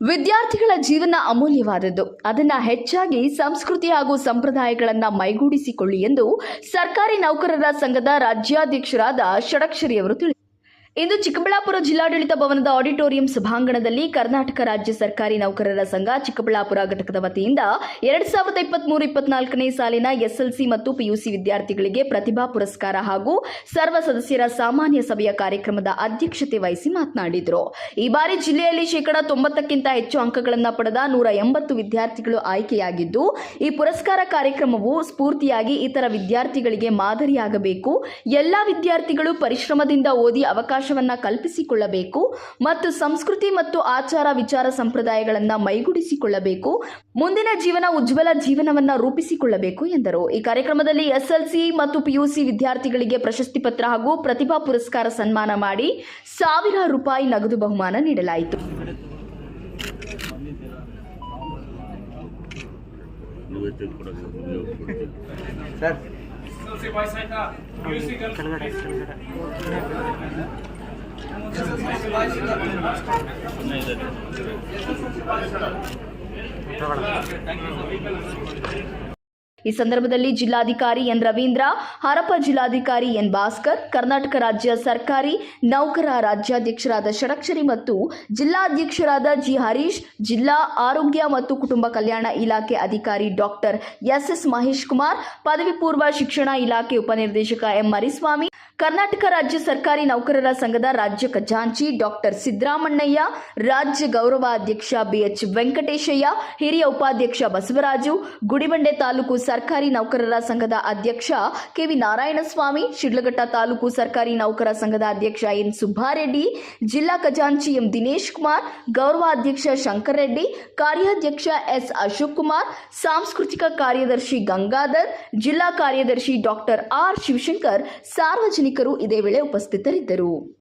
ವಿದ್ಯಾರ್ಥಿಗಳ ಜೀವನ ಅಮೂಲ್ಯವಾದದ್ದು. ಅದನ್ನ ಹೆಚ್ಚಾಗಿ ಸಂಸ್ಕೃತಿ ಹಾಗೂ ಸಂಪ್ರದಾಯಗಳನ್ನ ಮೈಗೂಡಿಸಿಕೊಳ್ಳಿ ಎಂದು ಸರ್ಕಾರಿ ನೌಕರರ ಸಂಘದ ರಾಜ್ಯಾಧ್ಯಕ್ಷರಾದ ಷಡಕ್ಷರಿಯವರು ತಿಳಿಸಿದರು ಇಂದು ಚಿಕ್ಕಬಳ್ಳಾಪುರ ಜಿಲ್ಲಾಡಳಿತ ಭವನದ ಆಡಿಟೋರಿಯಂ ಸಭಾಂಗಣದಲ್ಲಿ ಕರ್ನಾಟಕ ರಾಜ್ಯ ಸರ್ಕಾರಿ ನೌಕರರ ಸಂಘ ಚಿಕ್ಕಬಳ್ಳಾಪುರ ಘಟಕದ ವತಿಯಿಂದ ಎರಡ್ ಸಾವಿರದ ಇಪ್ಪತ್ಮೂರು ಇಪ್ಪತ್ನಾಲ್ಕನೇ ಸಾಲಿನ ಎಸ್ಎಲ್ಸಿ ಮತ್ತು ಪಿಯುಸಿ ವಿದ್ಯಾರ್ಥಿಗಳಿಗೆ ಪ್ರತಿಭಾ ಪುರಸ್ಕಾರ ಹಾಗೂ ಸರ್ವ ಸದಸ್ಯರ ಸಾಮಾನ್ಯ ಸಭೆಯ ಕಾರ್ಯಕ್ರಮದ ಅಧ್ಯಕ್ಷತೆ ವಹಿಸಿ ಮಾತನಾಡಿದರು. ಈ ಬಾರಿ ಜಿಲ್ಲೆಯಲ್ಲಿ ಶೇಕಡಾ ತೊಂಬತ್ತಕ್ಕಿಂತ ಹೆಚ್ಚು ಅಂಕಗಳನ್ನು ಪಡೆದ ನೂರ ಎಂಬತ್ತು ವಿದ್ಯಾರ್ಥಿಗಳು ಆಯ್ಕೆಯಾಗಿದ್ದು, ಈ ಪುರಸ್ಕಾರ ಕಾರ್ಯಕ್ರಮವು ಸ್ಫೂರ್ತಿಯಾಗಿ ಇತರ ವಿದ್ಯಾರ್ಥಿಗಳಿಗೆ ಮಾದರಿಯಾಗಬೇಕು. ಎಲ್ಲಾ ವಿದ್ಯಾರ್ಥಿಗಳು ಪರಿಶ್ರಮದಿಂದ ಓದಿ ಅವಕಾಶವನ್ನ ಕಲ್ಪಿಸಿಕೊಳ್ಳಬೇಕು ಮತ್ತು ಸಂಸ್ಕೃತಿ ಮತ್ತು ಆಚಾರ ವಿಚಾರ ಸಂಪ್ರದಾಯಗಳನ್ನು ಮೈಗೂಡಿಸಿಕೊಳ್ಳಬೇಕು ಮುಂದಿನ ಜೀವನ ಉಜ್ವಲ ಜೀವನವನ್ನ ರೂಪಿಸಿಕೊಳ್ಳಬೇಕು ಎಂದರು. ಈ ಕಾರ್ಯಕ್ರಮದಲ್ಲಿ ಎಸ್ಎಲ್ಸಿ ಮತ್ತು ಪಿಯುಸಿ ವಿದ್ಯಾರ್ಥಿಗಳಿಗೆ ಪ್ರಶಸ್ತಿ ಪತ್ರ ಹಾಗೂ ಪ್ರತಿಭಾ ಪುರಸ್ಕಾರ ಸನ್ಮಾನ ಮಾಡಿ ಸಾವಿರ ರೂಪಾಯಿ ನಗದು ಬಹುಮಾನ ನೀಡಲಾಯಿತು. ಸರ್. ಇದೆ ಈ ಸಂದರ್ಭದಲ್ಲಿ ಜಿಲ್ಲಾಧಿಕಾರಿ ಎನ್ ರವೀಂದ್ರ, ಹರಪ ಜಿಲ್ಲಾಧಿಕಾರಿ ಎನ್ ಭಾಸ್ಕರ್, ಕರ್ನಾಟಕ ರಾಜ್ಯ ಸರ್ಕಾರಿ ನೌಕರ ರಾಜ್ಯಾಧ್ಯಕ್ಷರಾದ ಷಡಕ್ಷರಿ ಮತ್ತು ಜಿಲ್ಲಾಧ್ಯಕ್ಷರಾದ ಜಿ ಹರೀಶ್, ಜಿಲ್ಲಾ ಆರೋಗ್ಯ ಮತ್ತು ಕುಟುಂಬ ಕಲ್ಯಾಣ ಇಲಾಖೆ ಅಧಿಕಾರಿ doctor S S Mahesh Kumar, ಪದವಿ ಪೂರ್ವ ಶಿಕ್ಷಣ ಇಲಾಖೆ ಉಪನಿರ್ದೇಶಕ ಎಂ ಮರಿಸ್ವಾಮಿ ಕರ್ನಾಟಕ ರಾಜ್ಯ ಸರ್ಕಾರಿ ನೌಕರರ ಸಂಘದ ರಾಜ್ಯ ಖಜಾಂಚಿ ಡಾಕ್ಟರ್ ಸಿದ್ದರಾಮಣ್ಣಯ್ಯ ರಾಜ್ಯ ಗೌರವಾಧ್ಯಕ್ಷ ಬಿಎಚ್ ವೆಂಕಟೇಶಯ್ಯ, ಹಿರಿಯ ಉಪಾಧ್ಯಕ್ಷ ಬಸವರಾಜು, ಗುಡಿಬಂಡೆ ತಾಲೂಕು ಸರ್ಕಾರಿ ನೌಕರರ ಸಂಘದ ಅಧ್ಯಕ್ಷ ಕೆವಿ ನಾರಾಯಣಸ್ವಾಮಿ, ಶಿಡ್ಲಘಟ್ಟ ತಾಲೂಕು ಸರ್ಕಾರಿ ನೌಕರ ಸಂಘದ ಅಧ್ಯಕ್ಷ ಎನ್ ಸುಬ್ಬಾರೆಡ್ಡಿ, ಜಿಲ್ಲಾ ಖಜಾಂಚಿ ಎಂ ದಿನೇಶ್ ಕುಮಾರ್, ಗೌರವಾಧ್ಯಕ್ಷ ಶಂಕರ್ ರೆಡ್ಡಿ ಕಾರ್ಯಾಧ್ಯಕ್ಷ ಎಸ್ ಅಶೋಕ್ ಕುಮಾರ್ ಸಾಂಸ್ಕೃತಿಕ ಕಾರ್ಯದರ್ಶಿ ಗಂಗಾಧರ್, ಜಿಲ್ಲಾ ಕಾರ್ಯದರ್ಶಿ ಡಾಕ್ಟರ್ ಆರ್ ಶಿವಶಂಕರ್ ಸಾರ್ವಜನಿಕರು ಇದೇ ವೇಳೆ ಉಪಸ್ಥಿತರಿದ್ದರು.